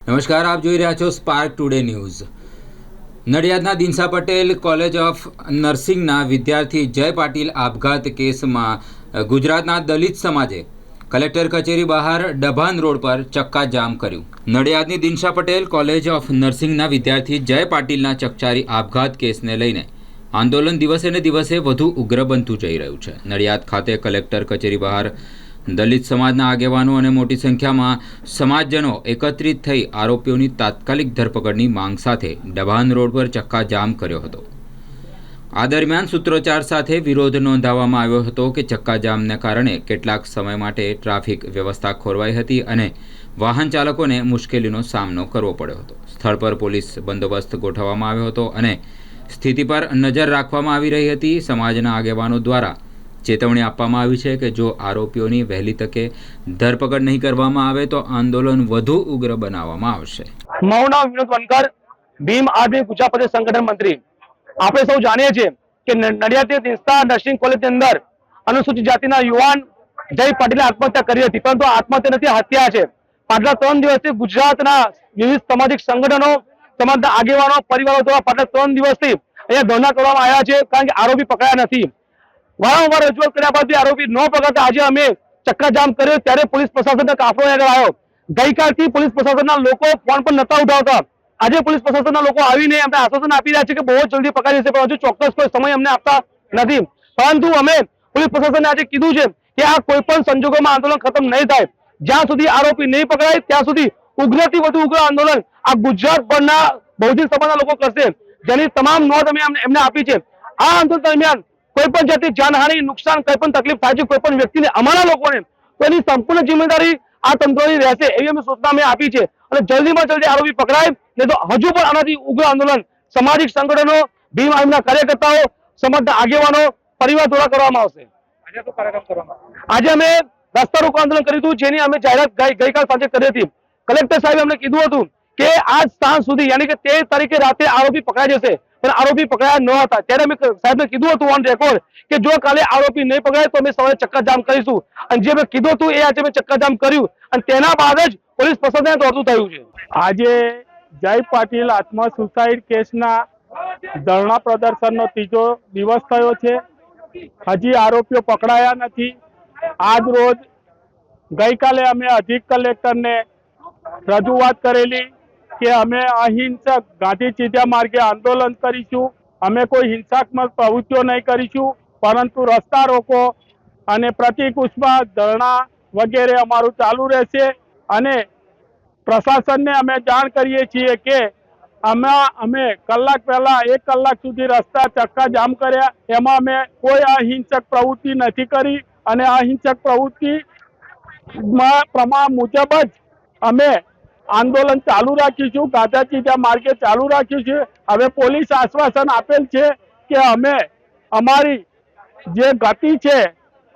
નમસ્કાર, આપ જોઈ રહ્યા છો સ્પાર્ક ટુડે ન્યૂઝ નડિયાદના દિનસા પટેલ કોલેજ ઓફ નર્સિંગના વિદ્યાર્થી જય પાટીલ આપઘાત કેસમાં ગુજરાતના દલિત સમાજે કલેક્ટર કચેરી બહાર ડભાન રોડ પર ચક્કાજામ કર્યું. નડિયાદની દિનશા પટેલ કોલેજ ઓફ નર્સિંગના વિદ્યાર્થી જય પાટીલના ચકચારી આપઘાત કેસને લઈને આંદોલન દિવસે ને દિવસે વધુ ઉગ્ર બનતું જઈ રહ્યું છે. નડિયાદ ખાતે કલેક્ટર કચેરી બહાર દલિત સમાજના આગેવાનો અને મોટી સંખ્યામાં સમાજજનો એકત્રિત થઈ આરોપીઓની તાત્કાલિક ધરપકડની માંગ સાથે ડભાન રોડ પર ચક્કાજામ કર્યો હતો. આ દરમિયાન સૂત્રોચ્ચાર સાથે વિરોધ નોંધાવવામાં આવ્યો હતો કે ચક્કાજામને કારણે કેટલાક સમય માટે ટ્રાફિક વ્યવસ્થા ખોરવાઈ હતી અને વાહન ચાલકોને મુશ્કેલીનો સામનો કરવો પડ્યો હતો. સ્થળ પર પોલીસ બંદોબસ્ત ગોઠવવામાં આવ્યો હતો અને સ્થિતિ પર નજર રાખવામાં આવી રહી હતી. સમાજના આગેવાનો દ્વારા ચેતવણી આપવામાં આવી છે કે જો આરોપીઓની વહેલી તકે ધરપકડ નહીં કરવામાં આવે તો આંદોલન વધુ ઉગ્ર બનાવવામાં આવશે. મૌના વિનોદ વનકર, ભીમ આદમી ગુજરાત પ્રદેશ સંગઠન મંત્રી. આપણે સૌ જાણીએ છીએ કે નડિયાદની સંસ્થા નર્સિંગ કોલેજની અંદર અનુસૂચિત જાતિના યુવાન જય પાટીલે આત્મહત્યા કરી હતી, પરંતુ આત્મહત્યા નથી, હત્યા છે. પાછલા ત્રણ દિવસથી ગુજરાતના વિવિધ સામાજિક સંગઠનો સમાજના આગેવાનો, પરિવારો દ્વારા પાછલા ત્રણ દિવસથી અહીંયા ધરણા કરવામાં આવ્યા છે, કારણ કે આરોપી પકડાયા નથી. વારંવાર રજૂઆત કર્યા બાદ આરોપી ન પકડતા. આજે અમે ચક્કાજામ કર્યો. ત્યારે પોલીસ પ્રશાસનનો કાફલો આગળ આવ્યો. ગઈકાલથી પોલીસ પ્રશાસનના લોકો ફોન પણ નતા ઉઠાવતા. આજે પોલીસ પ્રશાસનના લોકો આવીને અમને આશ્વાસન આપી રહ્યા છે કે બહુ જલ્દી પકડી જશે પણ હજુ ચોક્કસ કોઈ સમય અમને આપતા નથી. પરંતુ અમે પોલીસ પ્રશાસનને આજે કીધું છે કે આ કોઈ પણ સંજોગોમાં આંદોલન ખતમ નહીં થાય. જ્યાં સુધી આરોપી નહીં પકડાય, ત્યાં સુધી ઉગ્રથી વધુ ઉગ્ર આંદોલન આ ગુજરાતભરના બહુજન સમાજના લોકો કરશે. જેની તમામ નોંધ અમે એમને આપી છે. આ આંદોલન દરમિયાન કોઈ પણ જાતની જાનહાનિ નુકસાન કોઈ પણ તકલીફ થાય છે કોઈ પણ વ્યક્તિને અમારા લોકોને તો એની સંપૂર્ણ જિમ્મેદારી આ તંત્રની રહેશે એવી અમે સૂચના અમે આપી છે. અને જલ્દીમાં જલ્દી આરોપી પકડાય નહીં તો હજુ પણ આનાથી ઉગ્ર આંદોલન સામાજિક સંગઠનો ભીમ આર્મીના કાર્યકર્તાઓ સમાજના આગેવાનો પરિવાર દ્વારા કરવામાં આવશે. આજે અમે રસ્તા રોકો આંદોલન કર્યું હતું જેની અમે જાહેરાત ગઈ- ગઈકાલ સાંજે કરી હતી. કલેક્ટર સાહેબે અમને કીધું હતું કે આજ સાંજ સુધી, યાની કે તેર તારીખે રાતે આરોપી પકડાઈ જશે. પણ આરોપી પકડાયા ન હતા. ત્યારે અમે સાહેબને કીધું હતું ઓન રેકોર્ડ કે જો કાલે આરોપી નહીં પકડાય તો અમે સવારે ચક્કાજામ કરીશું. અને જે મેં કીધું હતું એ આજે મેં ચક્કાજામ કર્યું. અને તેના બાદ જ પોલીસ પ્રશાસન દોડતું થયું છે. આજે જય પાટીલ આત્મ સુસાઇડ કેસના ધરણા પ્રદર્શનનો ત્રીજો દિવસ થયો છે. હજી આરોપીઓ પકડાયા નથી. આજ રોજ ગઈકાલે અમે અધિક કલેક્ટરને રજૂઆત કરેલી. કે અમે અહિંસક ગાંધી ચીધા માર્ગે આંદોલન કરીશું. અમે કોઈ હિંસાત્મક પ્રવૃત્તિઓ નહીં કરીશું, પરંતુ રસ્તા રોકો અને પ્રતિક ઉષ્મા ધરણા વગેરે અમારું ચાલુ રહેશે. અને પ્રશાસનને અમે જાણ કરીએ છીએ કે આમાં અમે કલાક પહેલા એક કલાક સુધી રસ્તા ચક્કા જામ કર્યા. એમાં અમે કોઈ અહિંસક પ્રવૃત્તિ નથી કરી અને અહિંસક પ્રવૃત્તિ પ્રમાણ મુજબ જ અમે આંદોલન ચાલુ રાખીશું ગાંધાચીજા માર્ગે ચાલુ રાખીશું હવે પોલીસ આશ્વાસન આપેલ છે કે અમે અમારી જે ગતિ છે,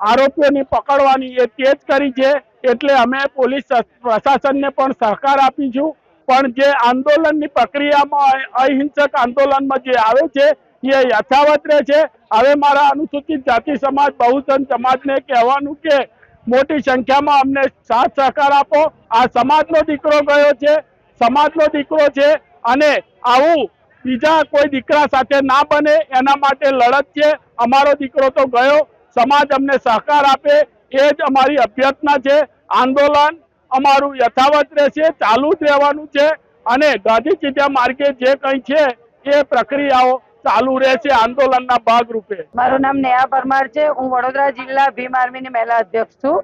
આરોપીઓની પકડવાની એ તેજ કરી છે, એટલે અમે પોલીસ પ્રશાસનને પણ સહકાર આપીશું પણ જે આંદોલનની પ્રક્રિયામાં અહિંસક આંદોલનમાં જે આવે છે, એ યથાવત રહે છે. હવે મારા અનુસૂચિત જાતિ સમાજ, બહુજન સમાજને કહેવાનું કે મોટી સંખ્યામાં અમને સાથ સહકાર આપો. આ સમાજનો દીકરો ગયો છે, સમાજનો દીકરો છે અને આવું બીજા કોઈ દીકરા સાથે ના બને, એના માટે લડત છે. અમારો દીકરો તો ગયો, સમાજ અમને સહકાર આપે, એ જ અમારી અભ્યર્થના છે. આંદોલન અમારું યથાવત રહેશે, ચાલુ જ રહેવાનું છે. અને ગાંધી ચીધા માર્ગે જે કંઈ છે, એ પ્રક્રિયાઓ ચાલુ રહેશે આંદોલનના ભાગરૂપે. મારું નામ નેહા પરમાર છે. હું વડોદરા જિલ્લા ભીમ આર્મીની મહિલા અધ્યક્ષ છું.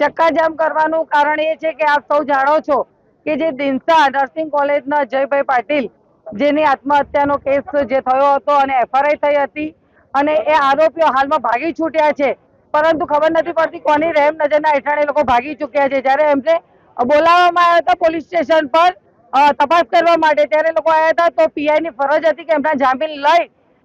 ચક્કાજામ કરવાનું કારણ એ છે કે આપ સૌ જાણો છો કે જે દિનસા નર્સિંગ કોલેજના જયભાઈ પાટીલ, જેની આત્મહત્યાનો કેસ જે થયો હતો અને એફઆરઆઈ થઈ હતી અને એ આરોપીઓ હાલમાં ભાગી છૂટ્યા છે. પરંતુ ખબર નથી પડતી કોની રહેમ નજરના હેઠળ એ લોકો ભાગી ચૂક્યા છે. જ્યારે એમને બોલાવવામાં આવ્યા હતા પોલીસ સ્ટેશન પર તપાસ કરવા માટે. ત્યારે લોકો આવ્યા હતા તો પીઆઈ ની ફરજ હતી કે એમના જામીન લઈ,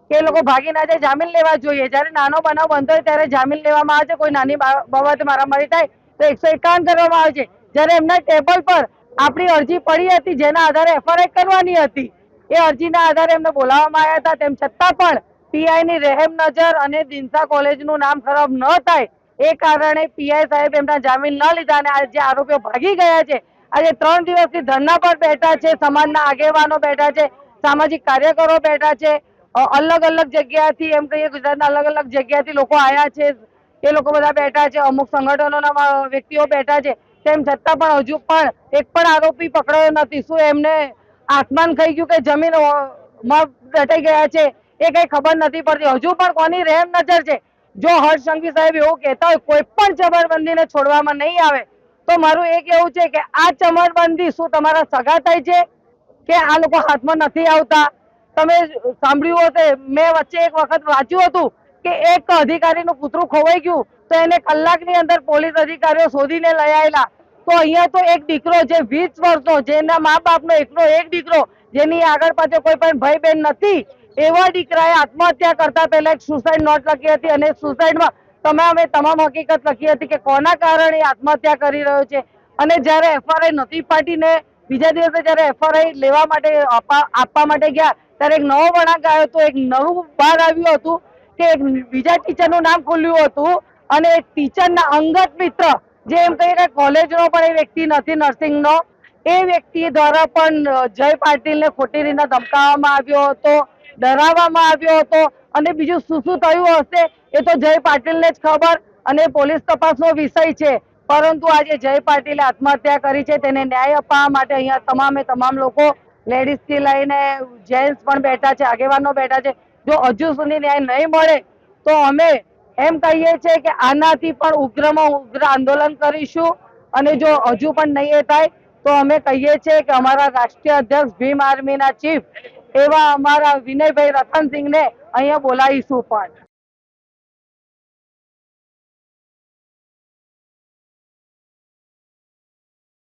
કે લોકો ભાગી ના જાય, જામીન લેવા જોઈએ. જ્યારે નાનો બનાવ બનતો હોય ત્યારે જામીન લેવામાં આવે છે. કોઈ નાની બાબત મારા મારામારી થાય તો એકસો એકાવન કરવામાં આવે છે. જ્યારે એમના ટેબલ પર આપણી અરજી પડી હતી, જેના આધારે એફઆરઆઈ કરવાની હતી, એ અરજીના આધારે એમને બોલાવવામાં આવ્યા હતા. તેમ છતાં પણ પીઆઈ ની રહેમ નજર અને દિનસા કોલેજનું નામ ખરાબ ન થાય, એ કારણે પીઆઈ સાહેબ એમના જામીન ન લીધા અને આ જે આરોપીઓ ભાગી ગયા છે. આજે ત્રણ દિવસથી ધરના પર બેઠા છે, સમાજના આગેવાનો બેઠા છે, સામાજિક કાર્યકરો બેઠા છે. અલગ અલગ જગ્યાથી એમ કહીએ ગુજરાતના અલગ અલગ જગ્યાથી લોકો આવ્યા છે. એ લોકો બધા બેઠા છે, અમુક સંગઠનોના વ્યક્તિઓ બેઠા છે. તેમ છતાં પણ હજુ પણ એક પણ આરોપી પકડાયો નથી. શું એમને આસમાન ખાઈ ગયું કે જમીન દટાઈ ગયા છે? એ કઈ ખબર નથી પડતી. હજુ પણ કોની રહેમ નજર છે? જો હર્ષ સંઘવી સાહેબ એવું કહેતા હોય, કોઈ પણ જબરબંધીને છોડવામાં નહીં આવે તો મારું એ એવું છે કે આ ચમરબંધી શું તમારા સગા થાય છે? કે આ લોકો હાથમાં નથી આવતા? તમે સાંભળ્યું હશે, મેં વચ્ચે એક વખત વાંચ્યું હતું કે એક અધિકારીનું કૂતરું ખોવાઈ ગયું તો એને કલાકની અંદર પોલીસ અધિકારીઓ શોધીને લઈ આવેલા તો અહીંયા તો એક દીકરો જે વીસ વર્ષનો, જેના મા બાપનો એકનો એક દીકરો, જેની આગળ પાછળ કોઈ પણ ભાઈ બહેન નથી, એવા દીકરાએ આત્મહત્યા કરતા પહેલા એક સુસાઇડ નોટ લખી હતી અને સુસાઇડમાં તમામે તમામ હકીકત લખી હતી કે કોના કારણે આત્મહત્યા કરી રહ્યો છે? અને જ્યારે એફઆરઆઈ નથી પાટીને બીજા દિવસે જ્યારે એફઆરઆઈ લેવા માટે આપવા માટે ગયા, ત્યારે એક નવો વળાંક આવ્યો હતો એક નવું બહાર આવ્યું હતું કે એક બીજા ટીચરનું નામ ખુલ્યું હતું અને એક ટીચરના અંગત મિત્ર, જે એમ કહીએ કે કોલેજનો પણ એ વ્યક્તિ નથી, નર્સિંગનો, એ વ્યક્તિ દ્વારા પણ જય પાટીલને ખોટી રીતના ધમકાવવામાં આવ્યો હતો, ડરાવવામાં આવ્યો હતો. અને બીજું શું શું થયું હશે એ તો જય પાટીલને જ ખબર અને પોલીસ તપાસનો વિષય છે. પરંતુ આજે જય પાટીલે આત્મહત્યા કરી છે. તેને ન્યાય અપાવવા માટે અહીંયા તમામે તમામ લોકો લેડીઝથી લઈને જેન્ટ્સ પણ બેઠા છે, આગેવાનો બેઠા છે. જો હજુ સુધી ન્યાય નહીં મળે, તો અમે એમ કહીએ છીએ કે આનાથી પણ ઉગ્રમાં ઉગ્ર આંદોલન કરીશું. અને જો હજુ પણ નહીં થાય, તો અમે કહીએ છીએ કે અમારા રાષ્ટ્રીય અધ્યક્ષ ભીમ આર્મીના ચીફ એવા અમારા વિનયભાઈ રતનસિંહને અહીંયા બોલાવીશું પણ.